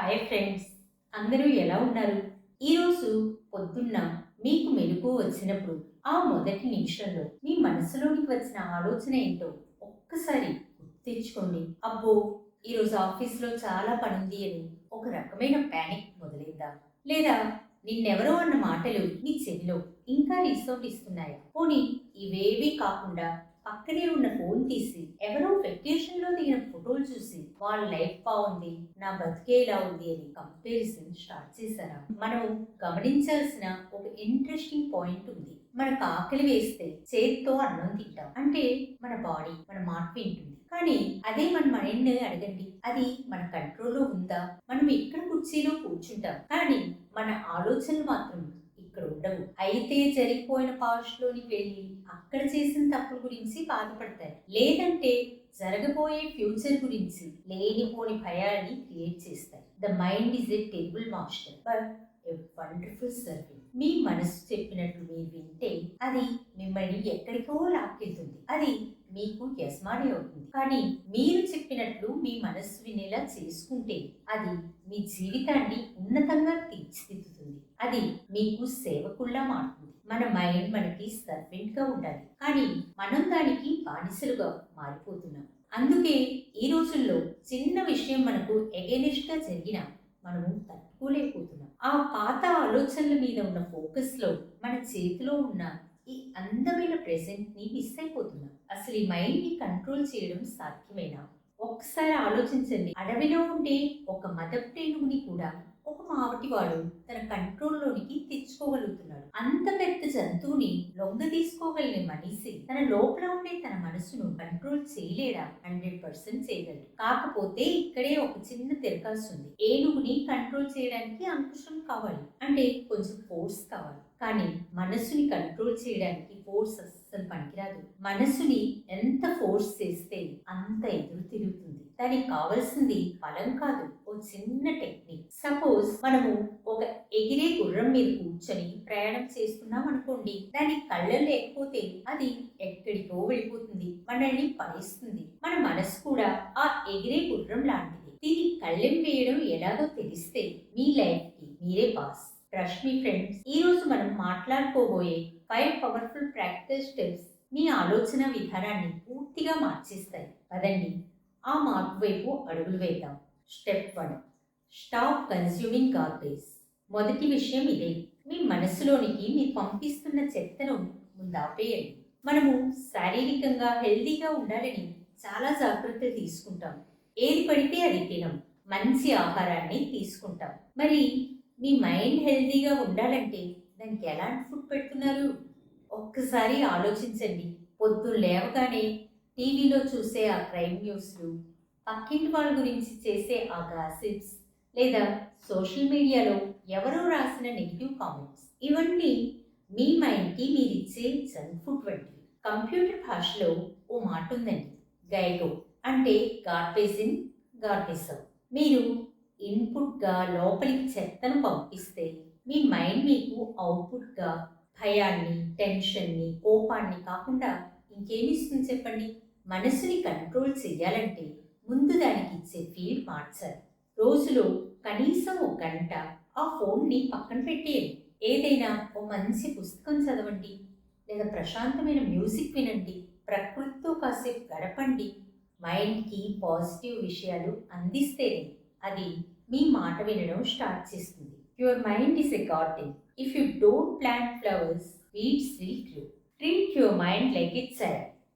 Hi friends అందరూ ఎలా ఉన్నారు? ఈరోజు పొద్దున్న మీకు మెలకు వచ్చినప్పుడు ఆ మొదటి నిమిషంలో మీ మనసులోనికి వచ్చిన ఆలోచన ఏంటో ఒక్కసారి గుర్తించుకోండి. తెచ్చుకోండి అబ్బో ఈరోజు ఆఫీస్లో చాలా పని ఉంది అని ఒక రకమైన ప్యానిక్ మొదలైందా? లేదా నిన్నెవరో అన్న మాటలు మీ చెవిలో ఇంకా రిసౌండ్ ఇస్తున్నాయా? పోనీ ఇవేవీ కాకుండా పక్కనే ఉన్న ఫోన్ తీసి ఎవరో వెకేషన్లో దిగిన ఫోటోలు చూసి వాళ్ళ లైఫ్ బాగుంది నా బతికే ఇలా ఉంది అని కంపారిజన్ స్టార్ట్ చేశారా? మనం గమనించాల్సిన ఒక ఇంట్రెస్టింగ్ పాయింట్ ఉంది. మనకు ఆకలి వేస్తే చేతితో అన్నం తింటాం. అంటే మన బాడీ మన మాట వింటుంది. కానీ అదే మన మైండ్ అడగండి. అది మన కంట్రోల్లో ఉందా? మనం ఇక్కడ కుర్చీలో కూర్చుంటాం? కానీ మన ఆలోచనలు మాత్రం ఇక్కడ ఉండవు. అయితే జరిగిపోయిన పాస్ట్లోని వెళ్ళి అక్కడ చేసిన తప్పుల గురించి బాధపడతారు లేదంటే జరగబోయే ఫ్యూచర్ గురించి లేనిపోని భయాన్ని క్రియేట్ చేస్తాయి. The mind is a table master. But a wonderful service మీ మనసు చెప్పినట్లు మీరు వింటే అది మిమ్మల్ని ఎక్కడికో లాక్కెళ్తుంది. అది మీకు యజమాని అవుతుంది. కానీ మీరు చెప్పినట్లు మీ మనస్సు వినేలా చేసుకుంటే అది మీ జీవితాన్ని ఉన్నతంగా తీర్చిదిద్దుతుంది. అది మీకు సేవకుల్లా మారుతుంది. మన మైండ్ మనకి సర్వెంట్గా ఉండాలి. కానీ మనం దానికి బానిసలుగా మారిపోతున్నాం. అందుకే ఈ రోజుల్లో చిన్న విషయం మనకు ఎగెనిస్ట్గా జరిగినా మనము తట్టుకోలేకపోతున్నాం. ఆ పాత ఆలోచనల మీద ఉన్న ఫోకస్లో మన చేతిలో ఉన్న ఈ అందమైన ప్రెసెంట్ని మిస్ అయిపోతున్నాం. అసలు ఈ మైండ్ని కంట్రోల్ చేయడం సాధ్యమేనా? ఒక్కసారి ఆలోచించండి. అడవిలో ఉండే ఒక మదప్రేణుని కూడా మావటివాడు తన కంట్రోల్లోనికి తెచ్చుకోగలుగుతున్నాడు. అంత పెద్ద జంతువుని లొంగ తీసుకోగలిగిన మనిషి తన లోపల ఉండే తన మనసును కంట్రోల్ చేయలేడా? హండ్రెడ్ పర్సెంట్ చేయగలడు. కాకపోతే ఇక్కడే ఒక చిన్న తిరకాల్సి ఉంది. ఏనుగుని కంట్రోల్ చేయడానికి అంకుశం కావాలి. అంటే కొంచెం ఫోర్స్ కావాలి. కానీ మనసుని కంట్రోల్ చేయడానికి ఫోర్స్ అస్సలు పనికిరాదు. మనసుని ఎంత ఫోర్స్ చేస్తే అంత ఎదురు తిరుగుతుంది. దానికి కావలసింది బలం కాదు ఓ చిన్న టెక్నిక్ సపోజ్ మనము ఒక ఎగిరే గుర్రం మీద కూర్చొని ప్రయాణం చేస్తున్నాం అనుకోండి దాని కళ్ళ లేకపోతే అది ఎక్కడికో వెళ్ళిపోతుంది మనల్ని పనిస్తుంది మన మనసు కూడా ఆ ఎగిరే గుర్రం లాంటిది. దీని కళ్ళెం వేయడం ఎలాగో తెలిస్తే మీ లైఫ్కి మీరే బాస్ రష్మి ఫ్రెండ్స్ ఈ రోజు మనం మాట్లాడుకోబోయే ఫైవ్ పవర్ఫుల్ ప్రాక్టీస్ స్టెప్స్ మీ ఆలోచన విధానాన్ని పూర్తిగా మార్చేస్తాయి. పదండి ఆ మార్పు వైపు అడుగులు వేద్దాం. Step one stop consuming garbage మొదటి విషయం ఇదే మీ మనసులోనికి మీరు పంపిస్తున్న చెత్తను ముందాపేయండి మనము శారీరకంగా హెల్తీగా ఉండాలని చాలా జాగ్రత్తలు తీసుకుంటాం. ఏది పడితే అది తినం. మంచి ఆహారాన్ని తీసుకుంటాం. మరి మీ మైండ్ హెల్తీగా ఉండాలంటే దానికి ఎలాంటి ఫుడ్ పెడుతున్నారు? ఒక్కసారి ఆలోచించండి. పొద్దున్న లేవగానే టీవీలో చూసే ఆ క్రైమ్ న్యూస్లు పక్కింటి వాళ్ళ గురించి చేసే ఆ గాసిప్స్ లేదా సోషల్ మీడియాలో ఎవరో రాసిన నెగిటివ్ కామెంట్స్ ఇవన్నీ మీ మైండ్కి మీరు ఇచ్చే జంక్ ఫుడ్ వంటివి. కంప్యూటర్ భాషలో ఓ మాట ఉందండి గైగో అంటే గార్బేజ్ ఇన్ గార్బేజ్ అవుట్ మీరు ఇన్పుట్గా లోపలికి చెత్తను పంపిస్తే మీ మైండ్ మీకు అవుట్పుట్గా భయాన్ని టెన్షన్ని కోపాన్ని కాకుండా ఇంకేమిస్తుంది చెప్పండి? మనసుని కంట్రోల్ చేయాలంటే ముందు దానికి ఇచ్చే ఫీల్ మార్చాలి రోజులో కనీసం ఒక గంట ఆ ఫోన్ని పక్కన పెట్టేయండి ఏదైనా ఓ మంచి పుస్తకం చదవండి లేదా ప్రశాంతమైన మ్యూజిక్ వినండి. ప్రకృతితో కాసేపు గడపండి. మైండ్కి పాజిటివ్ విషయాలు అందిస్తేనే అది మీ మాట వినడం స్టార్ట్ చేస్తుంది. Your mind is a garden if you don't plant flowers weeds will grow treat your mind like it's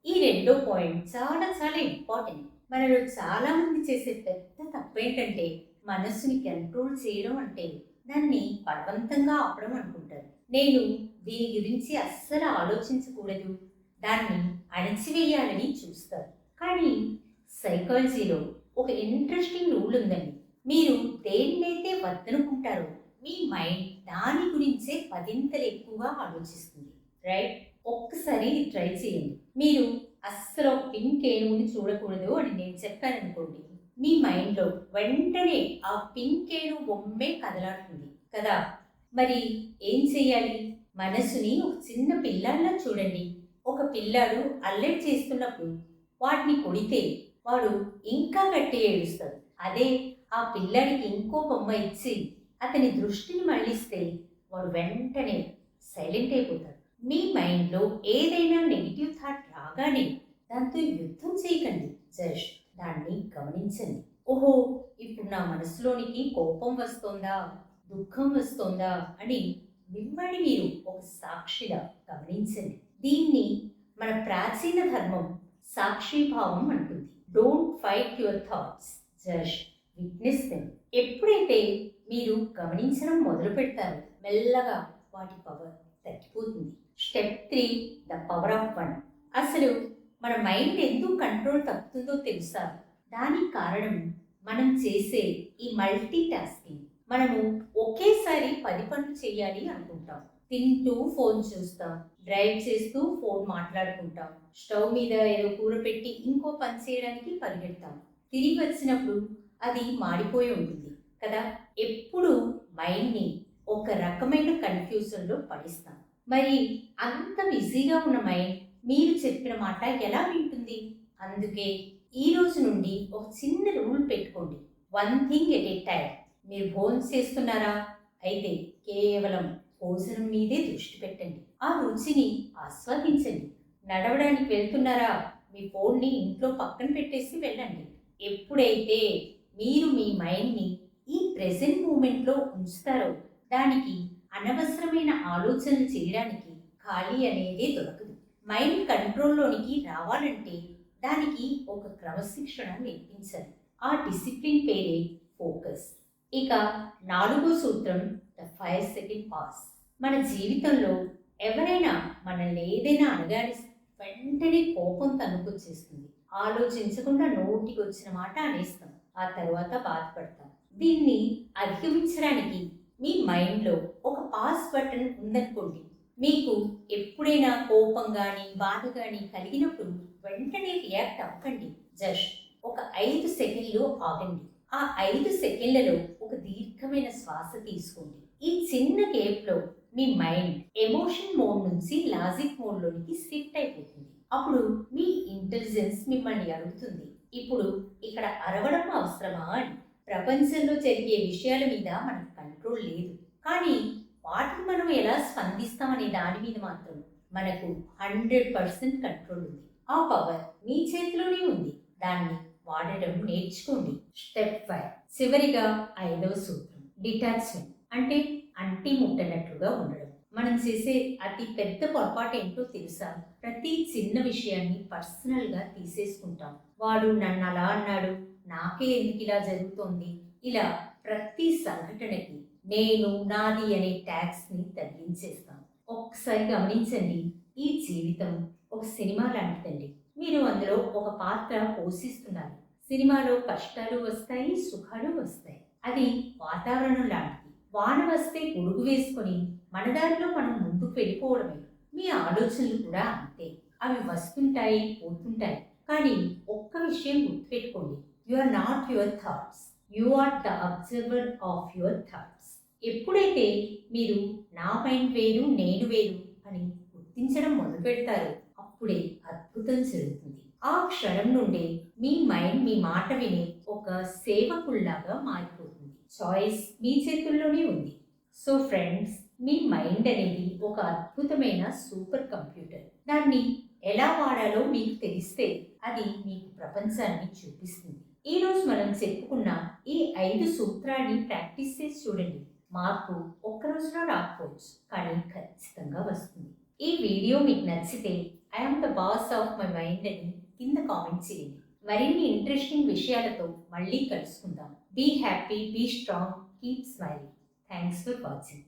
ఈ రెండో పాయింట్ చాలా చాలా ఇంపార్టెంట్ మనలో చాలా మంది చేసే పెద్ద తప్పు ఏంటంటే మనస్సుని కంట్రోల్ చేయడం అంటే దాన్ని బలవంతంగా ఆపడం అనుకుంటారు. నేను దీని గురించి అస్సలు ఆలోచించకూడదు. దాన్ని అణచివేయాలని చూస్తారు. కానీ సైకాలజీలో ఒక ఇంట్రెస్టింగ్ రూల్ ఉందండి. మీరు దేన్నైతే వద్దనుకుంటారో మీ మైండ్ దాని గురించే పదింతలు ఎక్కువగా ఆలోచిస్తుంది రైట్ ఒక్కసారి ట్రై చేయండి. మీరు అస్సలు పింక్ ఏనుగుని చూడకూడదు అని నేను చెప్పాను అనుకోండి మీ మైండ్లో వెంటనే ఆ పింక్ ఏను బొమ్మే కదలాడుతుంది కదా. మరి ఏం చేయాలి? మనసుని ఒక చిన్న పిల్లాడిలా చూడండి. ఒక పిల్లాడు అల్లరి చేస్తున్నప్పుడు వాటిని కొడితే వాడు ఇంకా గట్టి ఏడుస్తాడు. అదే ఆ పిల్లడికి ఇంకో బొమ్మ ఇచ్చి అతని దృష్టిని మళ్ళిస్తే వాడు వెంటనే సైలెంట్ అయిపోతాడు. మీ మైండ్లో ఏదైనా నెగిటివ్ థాట్ రాగానే దాంతో యుద్ధం చేయకండి. జస్ట్ దాన్ని గమనించండి. ఓహో ఇప్పుడు నా మనసులోనికి కోపం వస్తోందా? దుఃఖం వస్తోందా? అని మిమ్మల్ని మీరు ఒక సాక్షిగా గమనించండి. దీన్ని మన ప్రాచీన ధర్మం సాక్షిభావం అంటుంది. Don't fight your thoughts just witness them ఎప్పుడైతే మీరు గమనించడం మొదలు పెడతారో మెల్లగా వాటి పవర్ తగ్గిపోతుంది. Step three the power of one. అసలు మన మైండ్ ఎందుకు కంట్రోల్ తప్పుతుందో తెలుసా? దానికి కారణం మనం చేసే ఈ మల్టీ టాస్కింగ్ మనము ఒకేసారి పది పనులు చేయాలి అనుకుంటాం. తింటూ ఫోన్ చూస్తాం డ్రైవ్ చేస్తూ ఫోన్ మాట్లాడుకుంటాం స్టవ్ మీద ఏదో కూర పెట్టి ఇంకో పని చేయడానికి పరిగెడతాం. తిరిగి వచ్చినప్పుడు అది మాడిపోయి ఉంటుంది కదా? ఎప్పుడు మైండ్ని ఒక రకమైన కన్ఫ్యూజన్లో పడిస్తాం. మరి అంత బిజీగా ఉన్న మైండ్ మీరు చెప్పిన మాట ఎలా వింటుంది? అందుకే ఈ రోజు నుండి ఒక చిన్న రూల్ పెట్టుకోండి. One thing at a time మీరు భోజనం చేస్తున్నారా? అయితే కేవలం భోజనం మీదే దృష్టి పెట్టండి. ఆ రుచిని ఆస్వాదించండి. నడవడానికి వెళ్తున్నారా? మీ ఫోన్ని ఇంట్లో పక్కన పెట్టేసి వెళ్ళండి. ఎప్పుడైతే మీరు మీ మైండ్ని ఈ ప్రెసెంట్ మూమెంట్లో ఉంచుతారో దానికి అనవసరమైన ఆలోచనలు చేయడానికి ఖాళీ అనేదే దొరకదు. మైండ్ కంట్రోల్లోనికి రావాలంటే దానికి ఒక క్రమశిక్షణ నేర్పించాలి. ఆ డిసిప్లిన్ పేరే ఫోకస్ ఇక నాలుగో సూత్రం ద ఫైవ్ సెకండ్ పాస్ మన జీవితంలో ఎవరైనా మనల్ని ఏదైనా అనగానే వెంటనే కోపం తనుకొచ్చేస్తుంది ఆలోచించకుండా నోటికి వచ్చిన మాట అనేస్తాం. ఆ తర్వాత బాధపడతాం. దీన్ని అధిగమించడానికి మీ మైండ్లో ఒక పాస్ బటన్ ఉందనుకోండి. మీకు ఎప్పుడైనా కోపం కానీ బాధ కానీ కలిగినప్పుడు వెంటనే రియాక్ట్ అవ్వకండి. జస్ట్ ఒక ఐదు సెకండ్లు ఆగండి. ఆ ఐదు సెకండ్లలో ఒక దీర్ఘమైన శ్వాస తీసుకోండి. ఈ చిన్న గేప్లో మీ మైండ్ ఎమోషన్ మోడ్ నుంచి లాజిక్ మోడ్లోనికి షిఫ్ట్ అయిపోతుంది. అప్పుడు మీ ఇంటెలిజెన్స్ మిమ్మల్ని అడుగుతుంది. ఇప్పుడు ఇక్కడ అరవడం అవసరమా అని. ప్రపంచంలో జరిగే విషయాల మీద మనకు కంట్రోల్ లేదు. కానీ వాటిని మనం ఎలా స్పందిస్తామనే దాని మీద మాత్రం మనకు హండ్రెడ్ పర్సెంట్ కంట్రోల్ ఉంది. ఆ పవర్ మీ చేతిలోనే ఉంది. దాన్ని వాడడం నేర్చుకోండి. స్టెప్ ఫైవ్ చివరిగా ఐదవ సూత్రం. డిటాచ్మెంట్ అంటే అంటి ముట్టనట్లుగా ఉండడం. మనం చేసే అతి పెద్ద పొరపాటు ఏంటో తెలుసా? ప్రతి చిన్న విషయాన్ని పర్సనల్గా తీసేసుకుంటాం. వాడు నన్ను అలా అన్నాడు నాకే ఎందుకు ఇలా జరుగుతోంది? ఇలా ప్రతి సంఘటనకి నేను నాది అనే ట్యాక్స్ని తగ్గించేస్తాను తగ్గించేస్తాం. ఒక్కసారి గమనించండి ఈ జీవితం ఒక సినిమా లాంటిదండి. మీరు అందులో ఒక పాత్ర పోషిస్తున్నారు. సినిమాలో కష్టాలు వస్తాయి సుఖాలు వస్తాయి. అది వాతావరణం లాంటిది. వాన వస్తే గొడుగు వేసుకొని మన దారిలో మనం ముందుకు వెళ్ళిపోవడమే. మీ ఆలోచనలు కూడా అంతే. అవి వస్తుంటాయి పోతుంటాయి. కానీ ఒక్క విషయం గుర్తుపెట్టుకోండి. You are not your thoughts you are the observer of your thoughts ఎప్పుడైతే మీరు నా మైండ్ వేరు నేను వేరు అని గుర్తించడం మొదలు పెడతారో అప్పుడే అద్భుతం జరుగుతుంది. ఆ క్షణం నుండే మీ మైండ్ మీ మాట విని ఒక సేవకుల్లాగా మారిపోతుంది. చాయిస్ మీ చేతుల్లోనే ఉంది. సో ఫ్రెండ్స్ మీ మైండ్ అనేది ఒక అద్భుతమైన సూపర్ కంప్యూటర్ దాన్ని ఎలా వాడాలో మీకు తెలిస్తే అది మీకు ప్రపంచాన్ని చూపిస్తుంది. ఈ రోజు మనం చెప్పుకున్న ఈ ఐదు సూత్రాన్ని ప్రాక్టీస్ చేసి చూడండి. మార్పు ఒక్క రోజులో రాకపోవచ్చు కానీ ఖచ్చితంగా వస్తుంది. ఈ వీడియో మీకు నచ్చితే I'm the boss of my mind అని కింద కామెంట్ చేయండి. మరిన్ని ఇంట్రెస్టింగ్ విషయాలతో మళ్ళీ కలుసుకుందాం. Be happy, be strong, keep smiling. Thanks for watching.